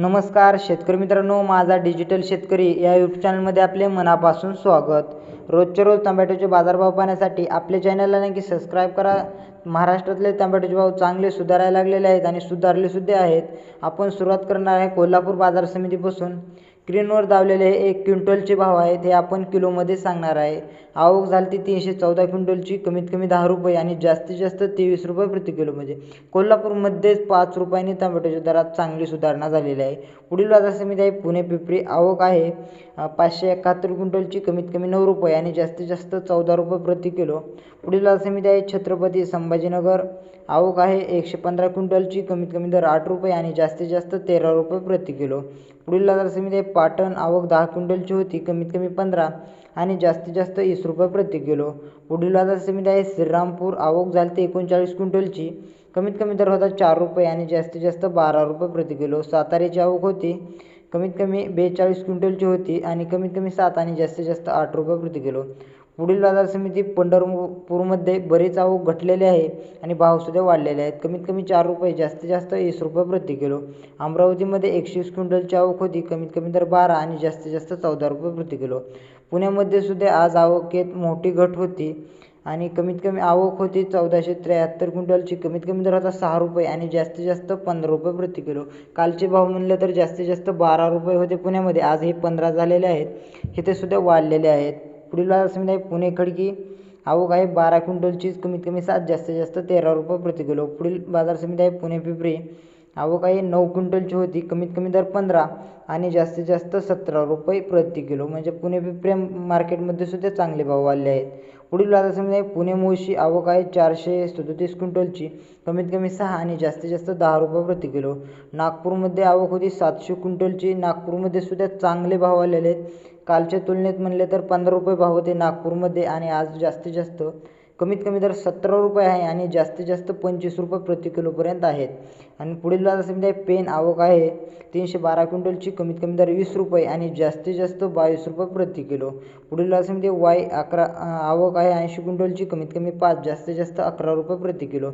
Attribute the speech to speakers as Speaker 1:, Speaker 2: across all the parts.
Speaker 1: नमस्कार शेतकरी मित्रांनो माझा डिजिटल शेतकरी या यूट्यूब चॅनलमध्ये आपले मनापासून स्वागत. रोजच्या रोज टोमॅटोचे बाजारभाव पाहण्यासाठी आपल्या चॅनलला नक्की सबस्क्राईब करा. महाराष्ट्रातले टोमॅटोचे भाव चांगले सुधारायला लागलेले आहेत आणि सुधारले सुद्धा आहेत. आपण सुरुवात करणार आहे कोल्हापूर बाजार समितीपासून. स्क्रीनवर दावलेले हे एक क्विंटलचे भाव आहेत हे आपण किलोमध्ये सांगणार आहे. आवक झाली ती तीनशे चौदा क्विंटलची कमीत कमी दहा रुपये आणि जास्तीत जास्त तेवीस रुपये प्रति किलो म्हणजे कोल्हापूरमध्येच पाच रुपयांनी टोमॅटोच्या दरात चांगली सुधारणा झालेली आहे. पुढील बाजार समिती आहे पुणे पिपरी. आवक आहे पाचशे एकाहत्तर क्विंटलची कमीत कमी नऊ रुपये आणि जास्तीत जास्त चौदा रुपये प्रति किलो. पुढील बाजार समिती आहे छत्रपती संभाजीनगर. आवक आहे एकशे पंधरा क्विंटलची कमीत कमी दर आठ रुपये आणि जास्तीत जास्त तेरा रुपये प्रति किलो. पुढील बाजार समिती आहे पाटण आवक दहा क्विंटलची होती कमीत कमी पंधरा आणि जास्तीत जास्त वीस रुपये प्रति किलो. पुढील बाजार समिती आहे श्रीरामपूर. आवक झाली ते एकोणचाळीस क्विंटलची. कमीत कमी दर होता चार रुपये आणि जास्तीत जास्त बारा रुपये प्रति किलो. साताऱ्याची आवक होती कमीत कमी बेचाळीस क्विंटलची होती आणि कमीत कमी सात आणि जास्तीत जास्त आठ रुपये प्रति किलो. पुढील बाजार समिती पंढरपूरमध्ये बरेच आवक घटलेले आहे आणि भावसुद्धा वाढलेले आहेत. कमीत कमी चार रुपये जास्तीत जास्त वीस रुपये प्रति किलो. अमरावतीमध्ये एकशे वीस क्विंटलची आवक होती कमीत कमी दर बारा आणि जास्तीत जास्त चौदा रुपये प्रति किलो. पुण्यामध्ये सुद्धा आज आवकेत मोठी घट होती आणि कमीत कमी आवक होती चौदाशे त्र्याहत्तर क्विंटलची कमीत कमी दर होता सहा रुपये आणि जास्तीत जास्त पंधरा रुपये प्रति किलो. कालचे भाव म्हणले तर जास्तीत जास्त बारा रुपये होते पुण्यामध्ये आज हे पंधरा झालेले आहेत. इथे सुद्धा वाढलेले आहेत. पुढील बाजार आहे पुणे खडकी आवक आहे. बारा क्विंटलचीच कमीत कमी सात जास्तीत जास्त तेरा रुपये प्रति किलो. पुढील बाजार समिती आहे पुणे पिंपरी. आवक आहे नऊ क्विंटलची होती. कमीत कमी दर पंधरा आणि जास्तीत जास्त सतरा रुपये प्रति किलो. म्हणजे पुणे पिंपरी मार्केटमध्ये सुद्धा चांगले भाव आले आहेत. पुढील बाजार समिती आहे पुणे मुळशी आवक आहे चारशे सदोतीस क्विंटलची. कमीत कमी सहा आणि जास्तीत जास्त दहा रुपये प्रति किलो. नागपूरमध्ये आवक होती सातशे क्विंटलची. नागपूरमध्ये सुद्धा चांगले भाव आलेले आहेत. कालच्या तुलनेत म्हणले तर पंधरा रुपये भाव होते नागपूरमध्ये आणि आज जास्तीत जास्त कमीत कमी दर सतरा रुपये आहे आणि जास्तीत जास्त पंचवीस रुपये प्रति किलोपर्यंत आहेत. आणि पुढील बाजार पेन आवक आहे तीनशे बारा क्विंटलची कमीत कमी दर वीस रुपये आणि जास्तीत जास्त बावीस रुपये प्रति किलो. पुढील बाजार वाय अकरा आवक आहे ऐंशी क्विंटलची कमीत कमी पाच जास्तीत जास्त अकरा रुपये प्रति किलो.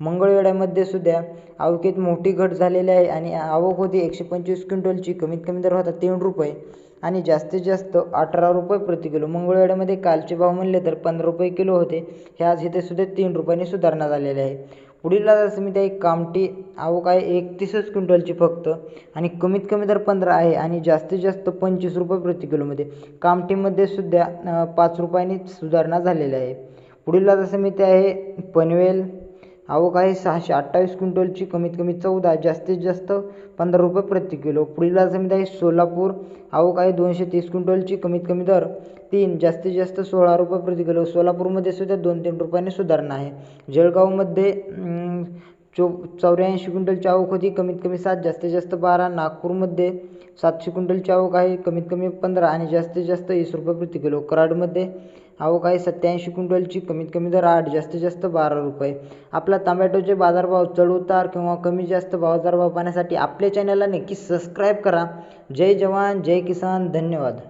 Speaker 1: मंगळवेढ्यामध्ये सुद्धा आवकेत मोठी घट झालेली आहे आणि आवक होती एकशे पंचवीस क्विंटलची कमीत कमी दर होता तीन रुपये. आणि जास्तीत जास्त अठरा रुपये प्रति किलो. मंगळवेढ्यामध्ये कालचे भाव म्हणले तर पंधरा रुपये किलो होते. हे आज इथे सुद्धा तीन रुपयांनी सुधारणा झालेली आहे. पुढील बाजार समिती आहे कामठी आवक आहे एकतीसच क्विंटलची फक्त आणि कमीत कमी दर पंधरा आहे आणि जास्तीत जास्त पंचवीस रुपये प्रति किलोमध्ये. कामठीमध्ये सुद्धा पाच रुपयांनी सुधारणा झालेली आहे. पुढील बाजार समिती आहे पनवेल आवक आहे सहाशे अठ्ठावीस क्विंटलची कमीत कमी चौदा जास्तीत जास्त पंधरा रुपये प्रति किलो. पुढील बाजार समिती आहे सोलापूर. आवक आहे दोनशे तीस क्विंटलची कमीत कमी दर. तीन जास्तीत जास्त सोळा रुपये प्रति किलो. सोलापूरमध्ये सुद्धा दोन तीन रुपयाने सुधारणा आहे. जळगावमध्ये चो चौऱ्याऐंशी क्विंटलची आवक होती. कमीत कमी सात जास्तीत जास्त बारा. नागपूरमध्ये सातशे क्विंटलची आवक आहे. कमीत कमी पंधरा आणि जास्तीत जास्त वीस रुपये प्रति किलो. कराडमध्ये अहो आहे सत्याऐंशी क्विंटलची कमीत कमी दर आठ जास्तीत जास्त बारा रुपये. आपला टमॅटोचे बाजारभाव चढउतार किंवा कमी जास्त बाजारभाव पाहण्यासाठी आपल्या चॅनलला नक्की सबस्क्राईब करा. जय जवान जय किसान धन्यवाद.